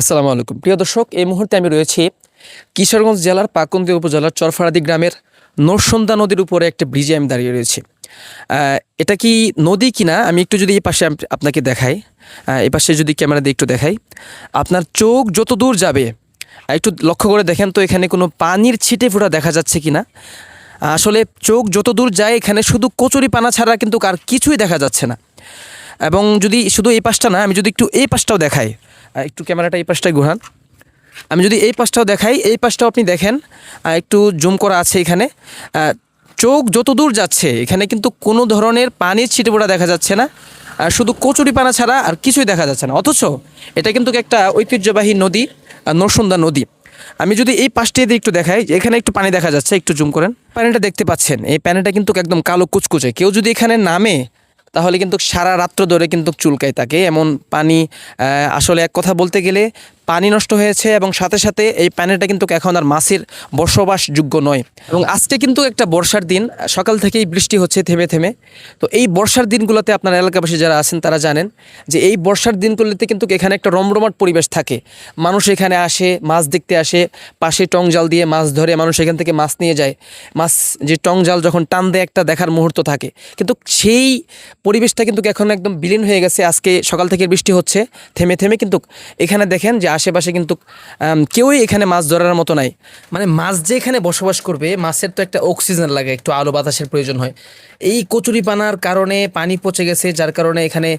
আসসালামু আলাইকুম। প্রিয় দর্শক, এই মুহূর্তে আমি রয়েছি কিশোরগঞ্জ জেলার পাকুন্দি উপজেলার চরফারাদি গ্রামের নরসন্দা নদীর উপরে একটা ব্রিজে আমি দাঁড়িয়ে রয়েছি। এটা কি নদী কিনা? আমি একটু যদি এই পাশে আপনাকে দেখাই। এই পাশে যদি ক্যামেরা দিয়ে একটু দেখাই। আপনার চোখ যত দূর যাবে, একটু লক্ষ্য করে দেখেন তো এখানে কোনো পানির ছিটে ফোঁটা দেখা যাচ্ছে কি না আসলে চোখ যত দূর যায়, এখানে শুধু কচুরি পানা ছাড়া কিন্তু আর কিছুই দেখা যাচ্ছে না। এবং যদি শুধু এই পাশটা না, আমি যদি একটু এই পাশটাও দেখাই। একটু ক্যামেরাটা এই পাশটায় ঘোরান। আমি যদি এই পাশটাও দেখাই, এই পাশটাও আপনি দেখেন একটু জুম করা আছে এখানে। চোখ যত দূর যাচ্ছে, এখানে কিন্তু কোনো ধরনের পানির ছিটে ছিটেপোড়া দেখা যাচ্ছে না। আর শুধু কচুরি পানা ছাড়া আর কিছুই দেখা যাচ্ছে না। অথচ এটা কিন্তু একটা ঐতিহ্যবাহী নদী নরসুন্দা নদী। আমি যদি এই পাশটি দিয়ে একটু দেখাই, এখানে একটু পানি দেখা যাচ্ছে, একটু জুম করেন। পানিটা দেখতে পাচ্ছেন, এই পানিটা কিন্তু একদম কালো কুচকুচে। কেউ যদি এখানে নামে তাহলে কিন্তু সারা রাত্র ধরে কিন্তু চুলকায় থাকে। এমন পানি আসলে এক কথা বলতে গেলে পানি নষ্ট হয়েছে এবং সাথে সাথে এই পানিটা কিন্তু এখন আর মাছের বসবাসযোগ্য নয়। এবং আজকে কিন্তু একটা বর্ষার দিন, সকাল থেকেই বৃষ্টি হচ্ছে থেমে থেমে। তো এই বর্ষার দিনগুলোতে আপনার এলাকাবাসী যারা আছেন, তারা জানেন যে এই বর্ষার দিনগুলোতে কিন্তু এখানে একটা রমরমাট পরিবেশ থাকে। মানুষ এখানে আসে, মাছ দেখতে আসে, পাশে টং জাল দিয়ে মাছ ধরে মানুষ এখান থেকে মাছ নিয়ে যায়। মাছ, যে টং জাল যখন টান দেয় একটা দেখার মুহূর্ত থাকে। কিন্তু সেই পরিবেশটা কিন্তু এখন একদম বিলীন হয়ে গেছে। আজকে সকাল থেকে বৃষ্টি হচ্ছে, থেমে থেমে কিন্তু এখানে দেখেন যে আশেপাশে কিন্তু কেউই এখানে মাছ ধরার মতো নাই। মানে মাছ যে এখানে বসবাস করবে, মাছের তো একটা অক্সিজেন লাগে, একটু আলো বাতাসের প্রয়োজন হয়। এই কচুরিপানার কারণে পানি পচে গেছে, যার কারণে এখানে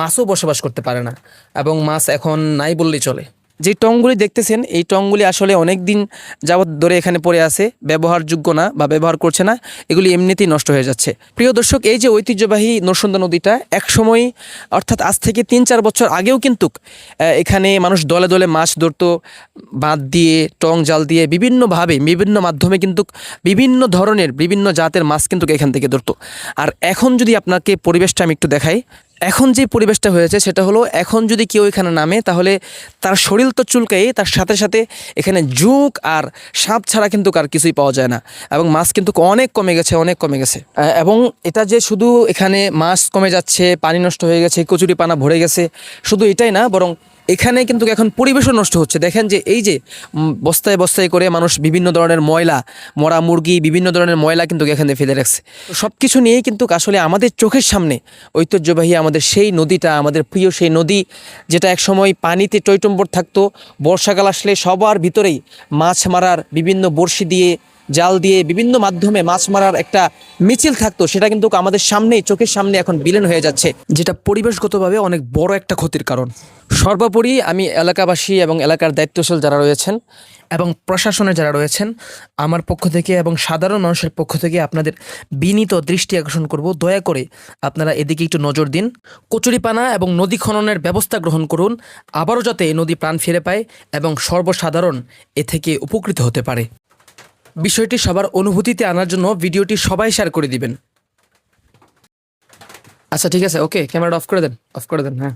মাছও বসবাস করতে পারে না। এবং মাছ এখন নাই বললেই চলে। যে টংগুলি দেখতেছেন, এই টংগুলি আসলে অনেক দিন যাবৎ ধরে এখানে পড়ে আছে, ব্যবহারযোগ্য না বা ব্যবহার করছে না, এগুলি এমনিতেই নষ্ট হয়ে যাচ্ছে। প্রিয় দর্শক, এই যে ঐতিহ্যবাহী নরসুন্দা নদীটা একসময়, অর্থাৎ আজ থেকে তিন চার বছর আগেও কিন্তু এখানে মানুষ দলে দলে মাছ ধরতো, বাঁধ দিয়ে, টং জাল দিয়ে, বিভিন্নভাবে, বিভিন্ন মাধ্যমে কিন্তু বিভিন্ন ধরনের, বিভিন্ন জাতের মাছ কিন্তু এখান থেকে ধরতো। আর এখন যদি আপনাকে পরিবেশটা আমি একটু দেখাই এখন যে পরিবেশটা হয়েছে সেটা হলো এখন যদি কেউ এখানে নামে, তাহলে তার শরীর তো চুলকেই তার সাথে সাথে এখানে জুক আর সাপ ছাড়া কিন্তু কার কিছুই পাওয়া যায় না। এবং মাছ কিন্তু অনেক কমে গেছে, অনেক কমে গেছে। এবং এটা যে শুধু এখানে মাছ কমে যাচ্ছে, পানি নষ্ট হয়ে গেছে কচুরি পানা ভরে গেছে, শুধু এটাই না, বরং এখানে কিন্তু এখন পরিবেশও নষ্ট হচ্ছে। দেখেন যে এই যে বস্তায় বস্তায় করে মানুষ বিভিন্ন ধরনের ময়লা, মরা মুরগি, বিভিন্ন ধরনের ময়লা কিন্তু এখানে ফেলে রাখছে। সব কিছু নিয়েই কিন্তু আসলে আমাদের চোখের সামনে ঐতিহ্যবাহী আমাদের সেই নদীটা, আমাদের প্রিয় সেই নদী, যেটা একসময় পানিতে টৈটম্বর থাকতো, বর্ষাকাল আসলে সবার ভিতরেই মাছ মারার বিভিন্ন বড়শি দিয়ে জাল দিয়ে বিভিন্ন মাধ্যমে মাছ মারার একটা মিছিল থাকতো সেটা কিন্তু আমাদের সামনেই চোখের সামনে এখন বিলীন হয়ে যাচ্ছে। যেটা পরিবেশগতভাবে অনেক বড় একটা ক্ষতির কারণ। সর্বোপরি আমি এলাকাবাসী এবং এলাকার দায়িত্বশীল যারা রয়েছেন এবং প্রশাসনে যারা রয়েছেন আমার পক্ষ থেকে এবং সাধারণ মানুষের পক্ষ থেকে আপনাদের বিনীত দৃষ্টি আকর্ষণ করব। দয়া করে আপনারা এদিকে একটু নজর দিন। কচুরিপানা এবং নদী খননের ব্যবস্থা গ্রহণ করুন। আবারও যাতে নদী প্রাণ ফিরে পায় এবং সর্বসাধারণ এ থেকে উপকৃত হতে পারে। বিষয়টি সবার অনুভূতিতে আনার জন্য ভিডিওটি সবাই শেয়ার করে দিবেন। আচ্ছা ঠিক আছে, ওকে, ক্যামেরাটা অফ করে দেন, অফ করে দেন হ্যাঁ।